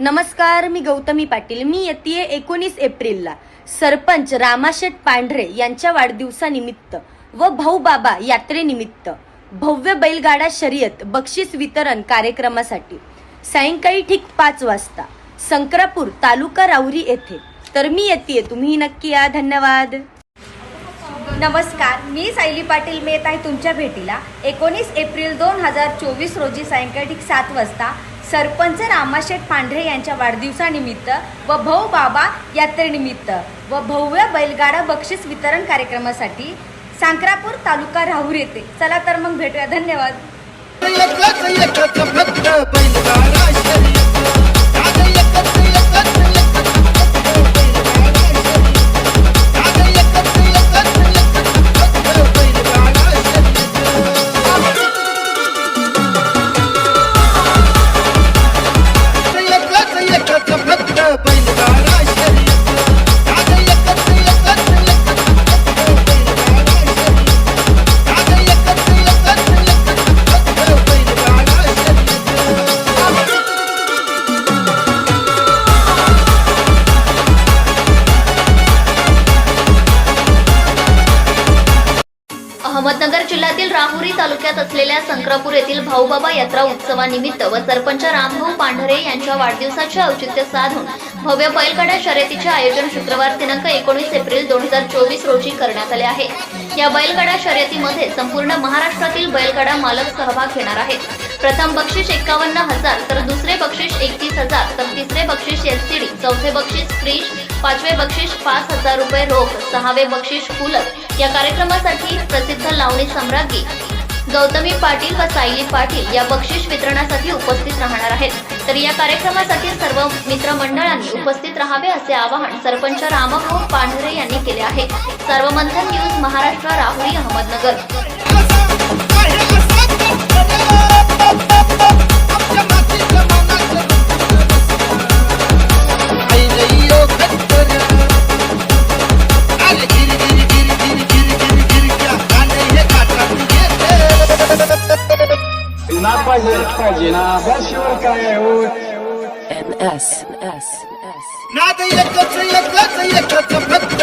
नमस्कार मी गौतमी पाटील. मी येते एकोणीस एप्रिलला. सरपंच रामाशेठ पांढरे यांच्या वाढदिवसानिमित्त व भाऊ बाबा यात्रेनिमित्त भव्य बैलगाडा शर्यत बक्षीस वितरण कार्यक्रमासाठी सायंकाळी ठीक पाच वाजता संक्रापूर तालुका राहुरी येथे. तर मी येते तुम्ही नक्की या. धन्यवाद. नमस्कार मी सायली पाटील मी येत आहे तुमच्या भेटीला. एकोणीस एप्रिल दोन हजार चोवीस रोजी सायंकाळी ठीक सात वाजता सरपंच रामाशेठ पांढरे यांच्या वाढदिवसानिमित्त व भाऊ बाबा यात्रेनिमित्त व भव्य बैलगाडा बक्षीस वितरण कार्यक्रमासाठी सांक्रापूर तालुका राहूर येते चला तर मग भेटूया. धन्यवाद. अहमदनगर जिल्ह्यातील राहुरी तालुक्यात असलेल्या संक्रापूर येथील भाऊबाबा यात्रा उत्सवानिमित्त व सरपंच रामभाऊ पांढरे यांच्या वाढदिवसाचे औचित्य साधून भव्य बैलगाड्या शर्यतीचे आयोजन शुक्रवार दिनांक एकोणीस एप्रिल दोन हजार चोवीस रोजी करण्यात आले आहे. या बैलगाडा शर्यतीमध्ये संपूर्ण महाराष्ट्रातील बैलगाडा मालक सहभाग घेणार आहेत. प्रथम बक्षीस एकावन्न हजार तर दुसरे बक्षीस एकतीस हजार तर तिसरे बक्षीस एलसीडी चौथे बक्षीस फ्रीज पाचवे बक्षीस पाच हजार रुपये रोख सहावे बक्षीस कूलर. या कार्यक्रमासाठी प्रसिद्ध लावणी सम्राज्ञी गौतमी पाटील व सायली पाटील या बक्षीस वितरणासाठी उपस्थित राहणार आहेत. तर या कार्यक्रमासाठी सर्व मित्रमंडळांनी उपस्थित राहावे असे आवाहन सरपंच रामभाऊ पांढरे यांनी केले आहे. सर्व मंथन न्यूज महाराष्ट्र राहुरी अहमदनगर. ना पाहिजे पाहिजे ना बसवर काय होत NS, NS, NS. नाद एकच एकच एकच फक्त